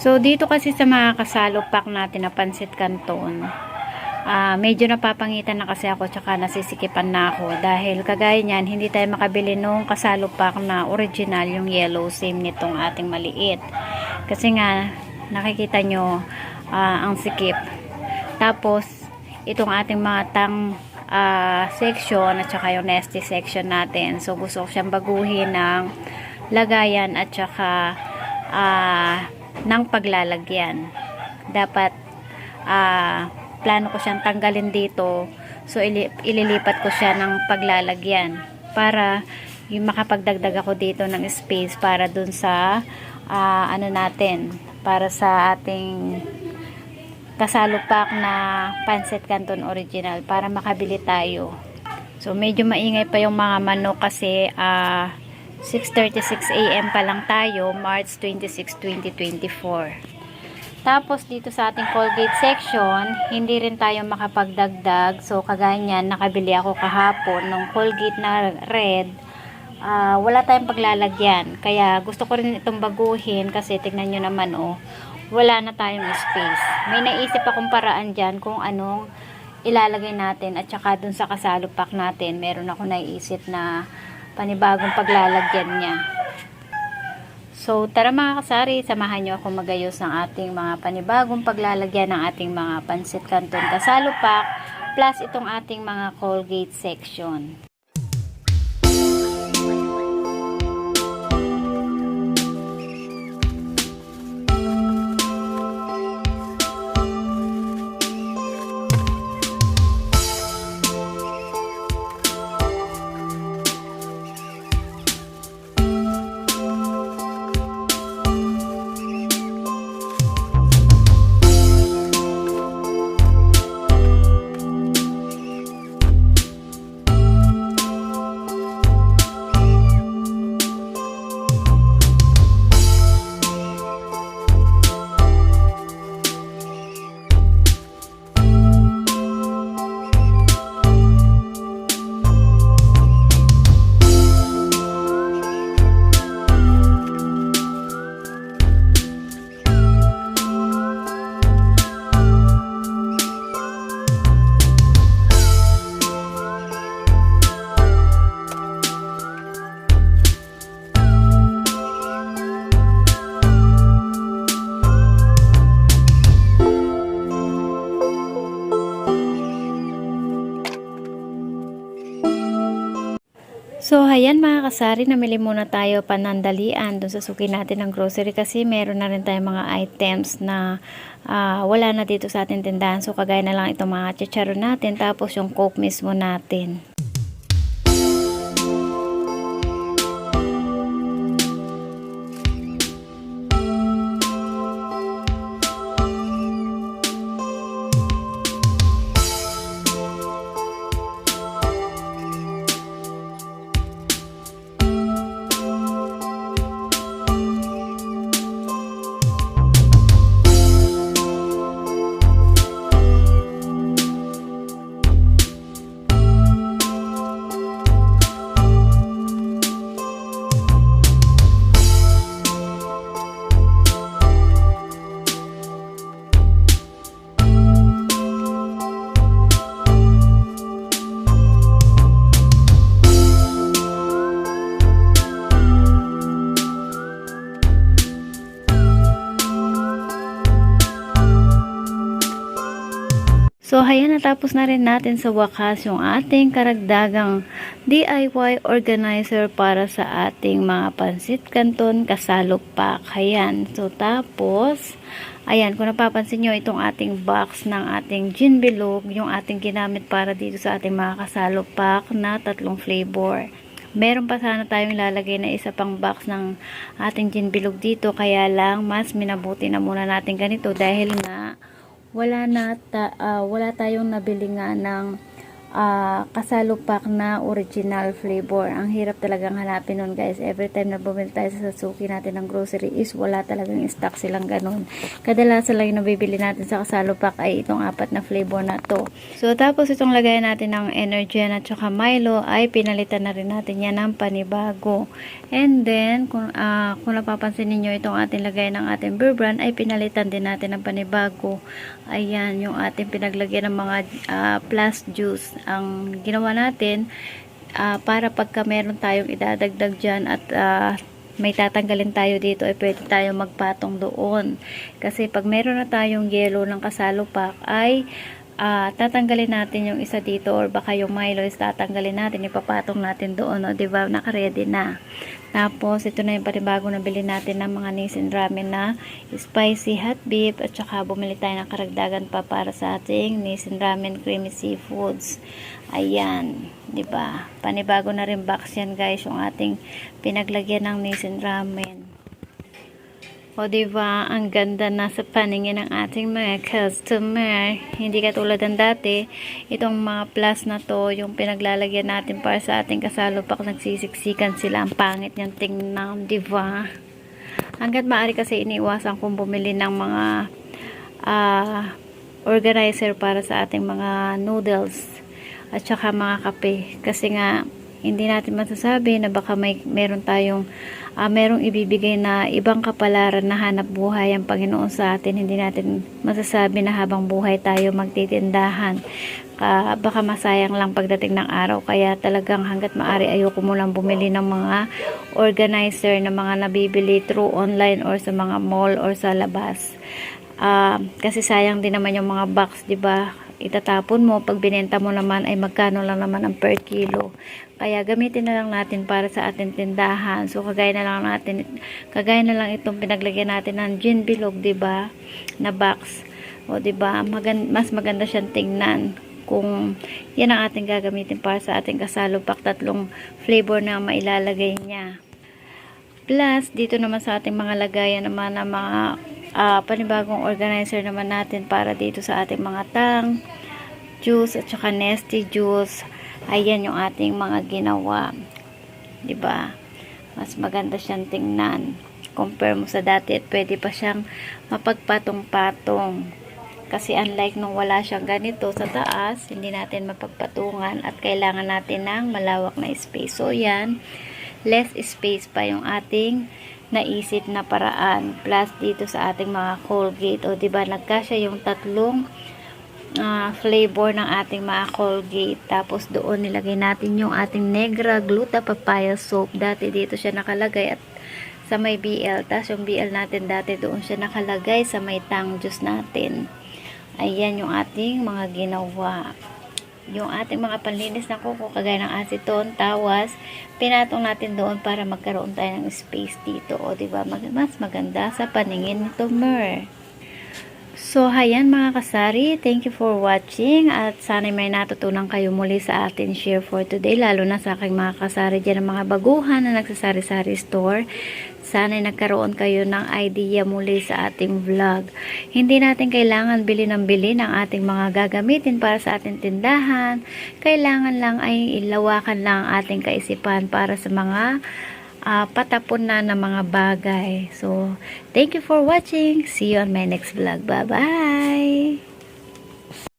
So, dito kasi sa mga kasalo pack natin na pansit canton, ah medyo napapangitan na kasi ako tsaka nasisikipan na ako dahil kagaya niyan, hindi tayo makabili nung kasalo pack na original yung yellow same nitong ating maliit. Kasi nga, nakikita nyo ah, ang sikip. Tapos, itong ating mga tang ah, section at saka yung nesty section natin. So, gusto ko siyang baguhin ng lagayan at saka ah, ng paglalagyan. Dapat ah, plano ko siyang tanggalin dito. So, ili- ililipat ko siya ng paglalagyan para yung makapagdagdag ako dito ng space para dun sa ah, ano natin, para sa ating kasalo pack na pancit canton original para makabili tayo. So medyo maingay pa yung mga manok kasi ah 6:36 AM pa lang tayo, March 26, 2024. Tapos dito sa ating Colgate section, hindi rin tayo makapagdagdag. So kagaya niyan, nakabili ako kahapon ng Colgate na red. Ah, wala tayong paglalagyan. Kaya gusto ko rin itong baguhin kasi tignan nyo naman oh, wala na tayong space. May naisip akong paraan dyan kung anong ilalagay natin at saka dun sa kasalo pack natin, meron ako naisip na panibagong paglalagyan niya. So, tara mga kasari, samahan nyo ako magayos ng ating mga panibagong paglalagyan ng ating mga pansit canton kasalo pack plus itong ating mga Colgate section. Ayan mga kasari, namili muna tayo panandalian dun sa suki natin ng grocery kasi meron na rin tayong mga items na ah, wala na dito sa ating tindahan. So, kagaya na lang itong mga chicharon natin tapos yung coke mismo natin. So, ayan, natapos na rin natin sa wakas yung ating karagdagang DIY organizer para sa ating mga pansit canton kasalo pack. Ayan. So, tapos, ayan, kung napapansin nyo, itong ating box ng ating gin bilog, yung ating ginamit para dito sa ating mga kasalo pack na tatlong flavor. Meron pa sana tayong lalagay na isa pang box ng ating gin bilog dito, kaya lang mas minabuti na muna natin ganito dahil nga wala na ta, ah, wala tayong nabili nga ng ah, kasalupak na original flavor. Ang hirap talagang hanapin nun guys. Every time na bumili tayo sa suki natin ng grocery is wala talagang stock silang ganun. Kadalasan lang yung nabibili natin sa kasalupak ay itong apat na flavor na to. So tapos itong lagay natin ng Energen at saka Milo ay pinalitan na rin natin yan ng panibago. And then kung, ah, kung napapansin ninyo itong ating lagay ng ating beer brand ay pinalitan din natin ng panibago. Ayan yung ating pinaglagyan ng mga ah, plus juice ang ginawa natin ah, para pagka meron tayong idadagdag dyan at ah, may tatanggalin tayo dito ay pwede tayo magpatong doon. Kasi pag meron na tayong yellow ng kasalupak ay ah, tatanggalin natin yung isa dito or baka yung Milo is tatanggalin natin ipapatong natin doon o diba naka-ready na tapos ito na yung panibago na bili natin ng mga Nissin ramen na spicy hot beef at saka bumili tayo ng karagdagan pa para sa ating Nissin ramen creamy seafoods. Ayan 'di ba? Panibago na rin box yan guys yung ating pinaglagyan ng Nissin ramen o diba, ang ganda na sa paningin ng ating mga customer. Hindi katulad ng dati, itong mga plus na to, yung pinaglalagyan natin para sa ating kasalupak, nagsisiksikan sila. Ang pangit niyang tingnan, diba? Hanggat maaari kasi iniiwasan kong bumili ng mga ah, organizer para sa ating mga noodles at saka mga kape. Kasi nga, hindi natin masasabi na baka may meron tayong ah, merong ibibigay na ibang kapalaran na hanap buhay ang Panginoon sa atin. Hindi natin masasabi na habang buhay tayo magtitindahan. Ka, baka masayang lang pagdating ng araw. Kaya talagang hanggat maaari ayoko mo lang bumili ng mga organizer na mga nabibili through online or sa mga mall or sa labas. Ah, kasi sayang din naman yung mga box, 'di ba? Itatapon mo pag binenta mo naman ay magkano lang naman ang per kilo. Kaya gamitin na lang natin para sa ating tindahan. So kagaya na lang natin kagaya na lang itong pinaglagyan natin ng gin bilog, 'di ba? Na box. O 'di ba? Magan mas maganda siyang tingnan kung yan ang ating gagamitin para sa ating kasalupak tatlong flavor na mailalagay niya. Plus, dito naman sa ating mga lagayan naman ng mga ah, panibagong organizer naman natin para dito sa ating mga tang, juice at saka nesty juice. Ayan yung ating mga ginawa. 'Di ba? Mas maganda siyang tingnan. Compare mo sa dati at pwede pa siyang mapagpatong-patong. Kasi unlike nung wala siyang ganito sa taas, hindi natin mapagpatungan at kailangan natin ng malawak na space. So yan, less space pa yung ating naisip na paraan. Plus dito sa ating mga Colgate. O diba, nagkasya yung tatlong ah, flavor ng ating mga Colgate. Tapos doon nilagay natin yung ating Negra Gluta Papaya Soap. Dati dito siya nakalagay at sa may BL. Tapos yung BL natin dati doon siya nakalagay sa may tang juice natin. Ayan yung ating mga ginawa yung ating mga panlinis na kuko kagaya ng aceton, tawas, pinatong natin doon para magkaroon tayo ng space dito. O, di ba Mag mas maganda sa paningin nito, Mer. So, hayan mga kasari, thank you for watching at sana may natutunan kayo muli sa atin share for today, lalo na sa aking mga kasari dyan ng mga baguhan na nagsasari-sari store. Sana nagkaroon kayo ng idea muli sa ating vlog. Hindi natin kailangan bili ng bili ng ating mga gagamitin para sa ating tindahan. Kailangan lang ay ilawakan lang ang ating kaisipan para sa mga ah, patapon na ng mga bagay. So, thank you for watching. See you on my next vlog. Bye-bye!